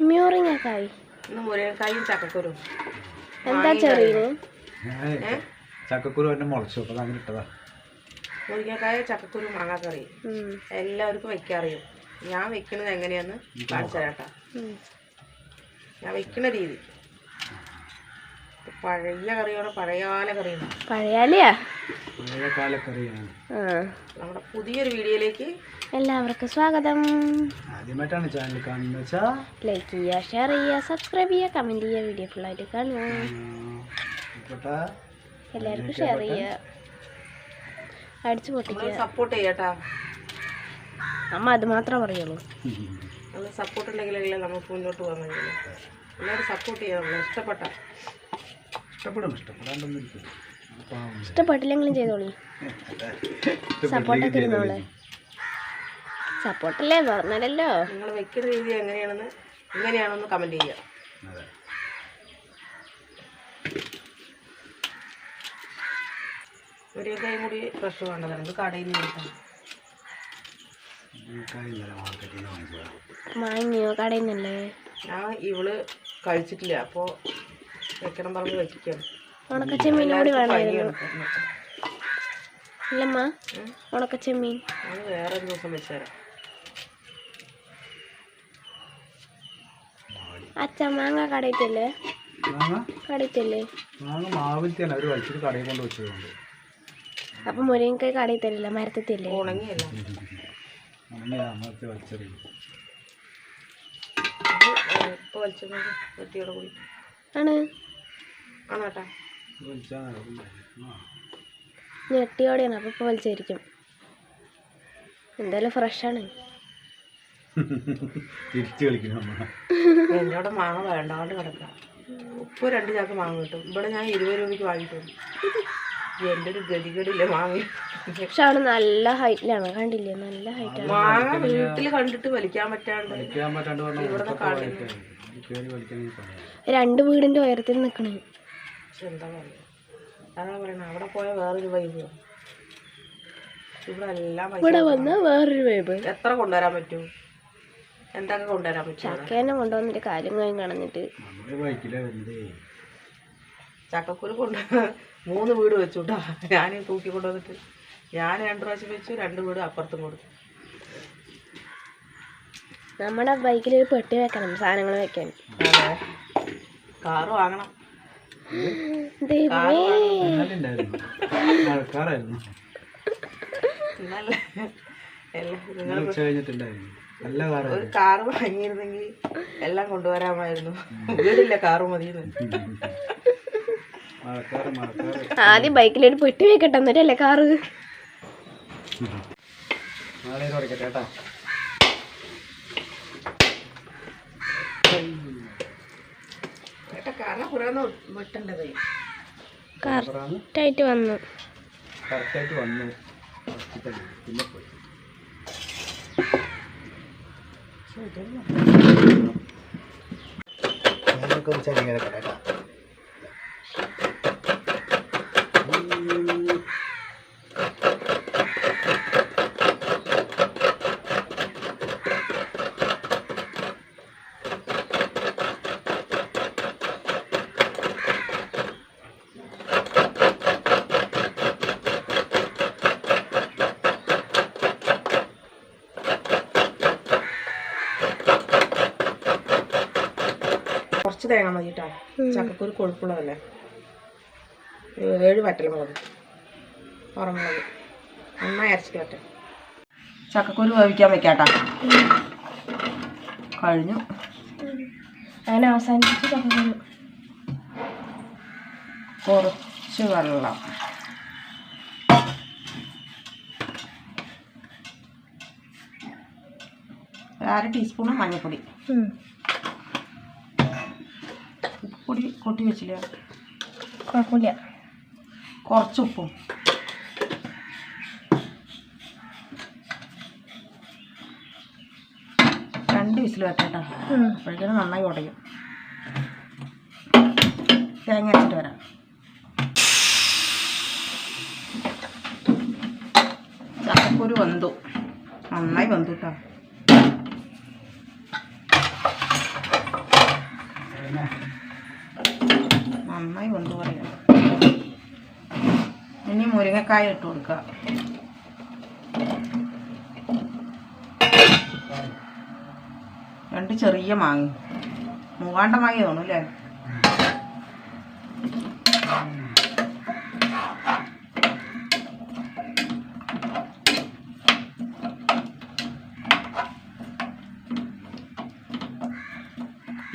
മ്യൂറിങ്ങക്കായി മുരങ്ങക്കായും ചക്കക്കുരും. എന്താ ചെറിയത്? ചക്കക്കുരു എന്നെ മുളച്ചു അപ്പോൾ അങ്ങനെ ഇട്ടതാ. മുരിങ്ങക്കായ ചക്കക്കുരു മാങ്ങാക്കറി. എല്ലാവർക്കും വെക്കാറിയും. ഞാൻ വെക്കുന്നത് എങ്ങനെയാന്ന് കാണിച്ചു തരാട്ടാ. ഞാൻ വെക്കുന്ന രീതി. പഴയ കറിയാണ് പഴയകാല കറിയാണ്. പഴയാലിയാ? പഴയ കാലക്കറിയാണ് ആ. നമ്മുടെ പുതിയൊരു വീഡിയോയിലേക്ക് എല്ലാവർക്കും സ്വാഗതം. ആദ്യമായിട്ടാണ് ചാനൽ കാണുന്നത് ലൈക്ക് ചെയ്യുക ഷെയർ ചെയ്യുക സബ്സ്ക്രൈബ് ചെയ്യുക കമന്റ് ചെയ്യുക വീഡിയോ ഫുള്ളായിട്ട് കാണുക. ഇപ്പോട്ടെ എല്ലാവർക്കും ഷെയർ ചെയ്യുക. അടിച്ചു പൊട്ടിക്കുക. സപ്പോർട്ട് ചെയ്യട്ടാ അമ്മ അത് മാത്രം പറയുള്ളൂ. നമ്മൾ സപ്പോർട്ട് ഉണ്ടെങ്കിലല്ലേ നമുക്ക് മുന്നോട്ട് പോകാൻ കഴിയുള്ളൂ. എല്ലാവരും സപ്പോർട്ട് ചെയ്യണമല്ലോ ഇഷ്ടപ്പെട്ട. ഇഷ്ടപ്പെടും ഇഷ്ടപ്പെടാണ്ടൊന്നും. ഇഷ്ടപ്പെട്ടില്ലെങ്കിലും ചെയ്തോളി. സപ്പോർട്ടൊക്കെ ഇരുന്നോളെ സപ്പോർട്ടല്ലേ പറഞ്ഞല്ലോ നിങ്ങൾ വെക്കുന്ന രീതി എങ്ങനെയാണെന്ന് എങ്ങനെയാണെന്ന് കമന്റ് ചെയ്യുക. ഒരു കൈ കൂടി ഫ്രഷ് വേണ്ടതാണ്. ഇത് കടയിൽ നിന്ന് വാങ്ങിയോ? കടയിൽ നിന്നല്ലേ? ഞാൻ ഇവൾ കഴിച്ചിട്ടില്ല. അപ്പോൾ വെക്കണം പറഞ്ഞ് വെച്ചിരിക്കുകയാണ്. ഉണക്കച്ചെമ്മീൻ കൂടി വേണമായിരുന്നു. പനിയാണ്. ഇല്ലമ്മ ഉം. ഉണക്കച്ചെമ്മീൻ. അത് വേറെ ഒരു ദിവസം വെച്ചുതരാം. അച്ഛ മാങ്ങ കടയിട്ടല്ലേ? മാങ്ങ? കടയിട്ടല്ലേ? മാങ്ങ മാവിലത്തെയാണ് അവർ വലിച്ചിട്ട് കടയിൽ കൊണ്ട് വെച്ചതുകൊണ്ട്. അപ്പൊ മുരിങ്ങക്കായി കടയിൽ തരില്ല മരത്തില്ലേ ഉണങ്ങിയല്ല. അമ്മത്തെ വലിച്ചെറിയും. കൂടി ആണ്. ആണോ കേട്ടാ വലിച്ചാൽ നടക്കില്ല ആ ഞെട്ടിയോടെയാണ് അപ്പൊ ഇപ്പൊ വലിച്ചായിരിക്കും എന്തായാലും ഫ്രഷാണ് തിരിച്ചു കളിക്കണം എന്റെ മാങ്ങ വേണ്ടാണ്ട് കിടക്കാം. ഉപ്പ് രണ്ട് ചാക്ക് മാങ്ങ കിട്ടും. ഇവിടെ ഞാൻ ഇരുപത് രൂപയ്ക്ക് വാങ്ങിയിട്ടുണ്ട്. എന്റെ ഒരു ഗതികേടില്ല മാങ്ങ. പക്ഷെ അവിടെ നല്ല ഹൈറ്റിലാണ് കണ്ടില്ലേ? നല്ല ഹൈറ്റാണ് മാങ്ങ വീട്ടിൽ കണ്ടിട്ട് വലിക്കാൻ പറ്റാണ്ട്. വലിക്കാൻ രണ്ട് വീടിന്റെ ഉയരത്തിൽ നിക്കണേ. എന്താ പറയുക അതാ പറയണ അവിടെ പോയ വേറൊരു വൈബ് ഇവിടെ എല്ലാം പൈസ ഇവിടെ വന്ന വേറൊരു വൈബ് എത്ര കൊണ്ടുവരാൻ പറ്റും? എന്തൊക്കെ കൊണ്ടുവരാൻ പറ്റും? ചക്കേനെ കൊണ്ടുവന്നിട്ട് കാര്യം കഴിഞ്ഞ് കളഞ്ഞിട്ട് ചക്കക്കുരു കൊണ്ട് മൂന്ന് വീട് വെച്ചു കേട്ടോ ഞാൻ തൂക്കി കൊണ്ടുവന്നിട്ട്. ഞാൻ രണ്ട് പ്രാവശ്യം വെച്ചു രണ്ട് വീട് അപ്പുറത്തും കൊടുത്തു. നമ്മുടെ ബൈക്കിൽ ഒരു പെട്ടി വെക്കണം സാധനങ്ങൾ വെക്കാൻ. കാറ് വാങ്ങണം. ഒരു കാറ് വാങ്ങിയിരുന്നെങ്കിൽ എല്ലാം കൊണ്ടുവരാമായിരുന്നു. വീടില്ല കാറ് മതിയെന്ന്. ആദ്യം ബൈക്കിൽ ഒരു പെട്ടി വെക്കട്ടെ എന്നിട്ടല്ലേ കാറ് നാളെ തുടക്കട്ടെ കേട്ടാ ഏട്ടാ കാരണം കുറേ ഒന്ന് വിട്ടേണ്ടതേ കറക്റ്റായിട്ട് വന്നു. കറക്റ്റായിട്ട് വന്നു. പിന്നെ പോയി. ചരിങ്ങനെ കേട്ടാ കുറച്ച് തേങ്ങ മതി കേട്ടോ ചക്കക്കുരു കൊഴുപ്പുള്ളതല്ലേ? ഏഴ് വറ്റൽമുളക് ഉറമുളക് നന്നായി അരച്ചിട്ട് വട്ടെ ചക്കക്കുരു വേവിക്കാൻ വെക്കാട്ടാ. കഴിഞ്ഞു. അങ്ങനെ അവസാനിപ്പിച്ച് ചക്കക്കുരു. കുറച്ച് വെള്ളം. അര ടീസ്പൂണ് മഞ്ഞൾപ്പൊടി. ഉപ്പൊടി കൊട്ടി വെച്ചില്ല? കുഴപ്പമില്ല. കുറച്ച് ഉപ്പും. രണ്ട് വിസിൽ വെക്കട്ടോ അപ്പോഴത്തേക്കും നന്നായി ഉടയും. തേങ്ങ അരച്ചിട്ട് വരാം. ചക്കക്കുരു വെന്തു. നന്നായി വെന്തു കേട്ടോ. നന്നായി വെന്ത് പറയണം ഇനി മുരിങ്ങക്കായ ഇട്ട് കൊടുക്കുക രണ്ട് ചെറിയ മാങ്ങ. മൂവാണ്ട മാങ്ങ തോന്നും അല്ലേ?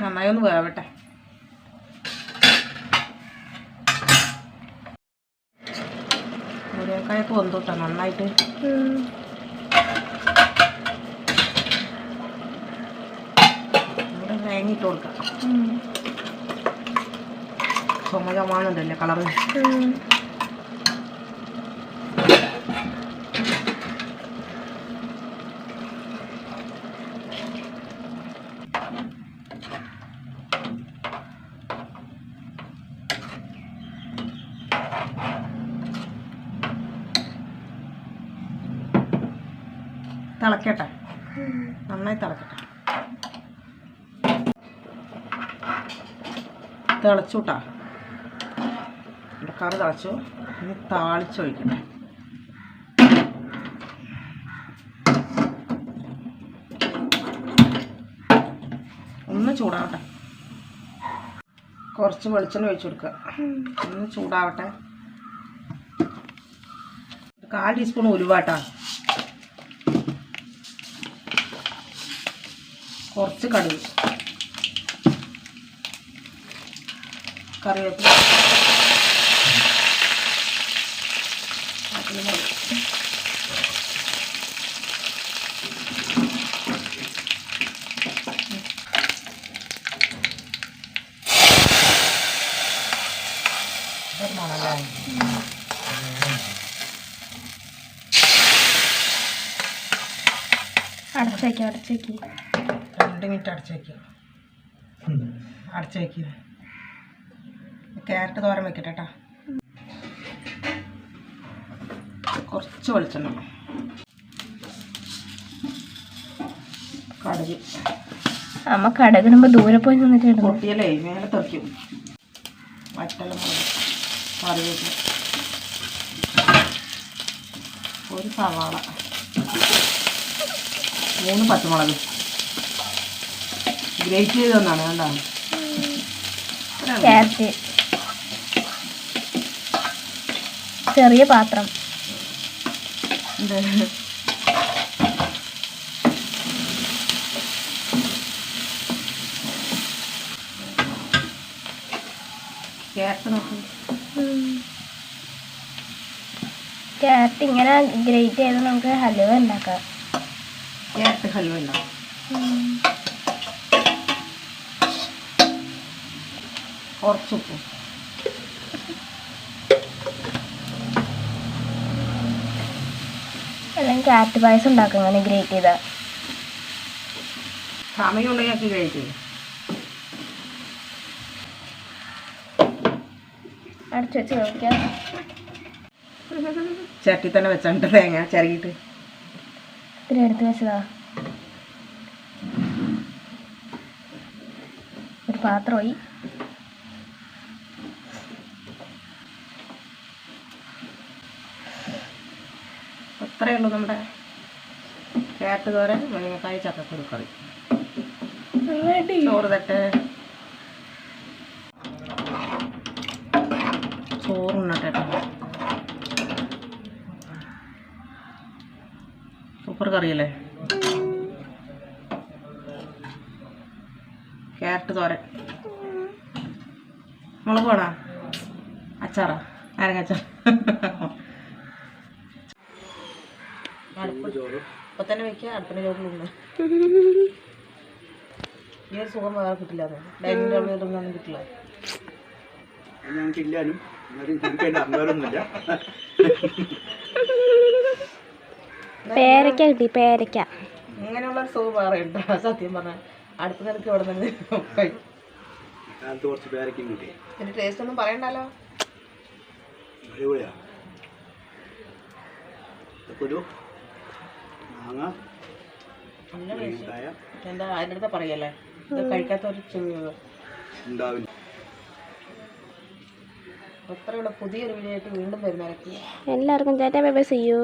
നന്നായി ഒന്ന് വേവട്ടെ. മുരിങ്ങക്കായൊക്കെ കേട്ടോ നന്നായിട്ട്. ഇവിടെ തേങ്ങ ഇട്ട് കൊടുക്കാം ചുമ ചുമാന്നുണ്ടല്ലേ കളറ്? തിളക്കട്ടെ. നന്നായി തിളക്കട്ടെ. തിളച്ചു കേട്ടോ കറി തിളച്ചു. ഇനി താളിച്ചൊഴിക്കട്ടെ ഒന്ന് ചൂടാവട്ടെ. കുറച്ച് വെളിച്ചെണ്ണ ഒഴിച്ചു കൊടുക്കുക. ഒന്ന് ചൂടാവട്ടെ. കാൽ ടീസ്പൂൺ ഉലുവാട്ടാ കുറച്ച് കടുക്. കറിവേപ്പില. അടച്ചേക്കി അടച്ചേക്കി രണ്ട് മിനിറ്റ് അടച്ച് വയ്ക്കുക. അടച്ച് വയ്ക്കുക. ക്യാരറ്റ് തോരൻ വെക്കട്ടെ കേട്ടോ. കുറച്ച് വെളിച്ചെണ്ണ. കടുക്. അമ്മ കടകിടുമ്പോൾ ദൂരെ പോയി നിന്നിട്ട് കുട്ടിയല്ലേ പൊട്ടിയല്ലേ മേലെ തെറിക്കും. വറ്റല കറിവേപ്പില. ഒരു സവാള. മൂന്ന് പച്ചമുളക്. ഗ്രേറ്റ് ചെയ്ത് തന്നാണ് കണ്ടോ? ക്യാരറ്റ്. ചെറിയ പാത്രം. ക്യാരറ്റ് ഇങ്ങനെ ഗ്രേറ്റ് ചെയ്ത് നമുക്ക് ഹലുവ ഉണ്ടാക്കാം. ക്യാരറ്റ് ഹലുവ ഉണ്ടാവും കുറച്ച് ഉപ്പും. അല്ലെങ്കിൽ ക്യാരറ്റ് പായസം ഉണ്ടാക്കും അങ്ങനെ ഗ്രേറ്റ് ചെയ്താൽ സമയം ഉണ്ടെങ്കിൽ ഗ്രേറ്റ് ചെയ്യും. അടച്ചു വെച്ച് കഴിക്കാം ചട്ടി തന്നെ വെച്ചിട്ട് തേങ്ങ ചിരകിട്ട് ഇത്തിരി എടുത്ത് വെച്ചതാ. ഒരു പാത്രമായി. അത്രയേ ഉള്ളൂ നമ്മുടെ ക്യാരറ്റ് തോരൻ മുരിങ്ങക്കായ ചക്കക്കുരു കറി. ചോറ് തട്ട്. ചോറുണ്ണട്ടെ കേട്ടോ. സൂപ്പർ കറിയല്ലേ? ക്യാരറ്റ് തോരൻ. മുളക് വേണോ അച്ചാറാ? നാരങ്ങ അടുപ്പ് ഇപ്പൊ തന്നെ വെക്കുക അടുപ്പിന്റെ ചോറിലുണ്ട് ഈ ഒരു സുഖം വേറെ കിട്ടില്ല ഡൈനിങ് ടേബിളിലൊന്നും കിട്ടില്ല. ഞങ്ങൾക്കില്ലാനും പേരക്ക കിട്ടി പേരക്ക ഇങ്ങനെയുള്ള ഒരു സുഖം വേറെ ഉണ്ട്. സത്യം പറഞ്ഞാൽ അടുപ്പ് നിലയ്ക്ക് ഇവിടെ നിന്ന് കുറച്ച് പേരയ്ക്കും കിട്ടി. ഇതിന്റെ ടേസ്റ്റ് ഒന്നും പറയണ്ടല്ലോ. അടിപൊളിയാ. ഒരു മാങ്ങ എന്താ അതിന്റെ അടുത്ത് പറയല്ലേ? ഇത് കഴിക്കാത്ത ഒരു ഉണ്ടാവില്ല. അത്രയുള്ള പുതിയൊരു വീഡിയോ ആയിട്ട് വീണ്ടും വരുന്നവരൊക്കെ. എല്ലാവർക്കും ചേട്ടാ ബൈ ബൈ സി യു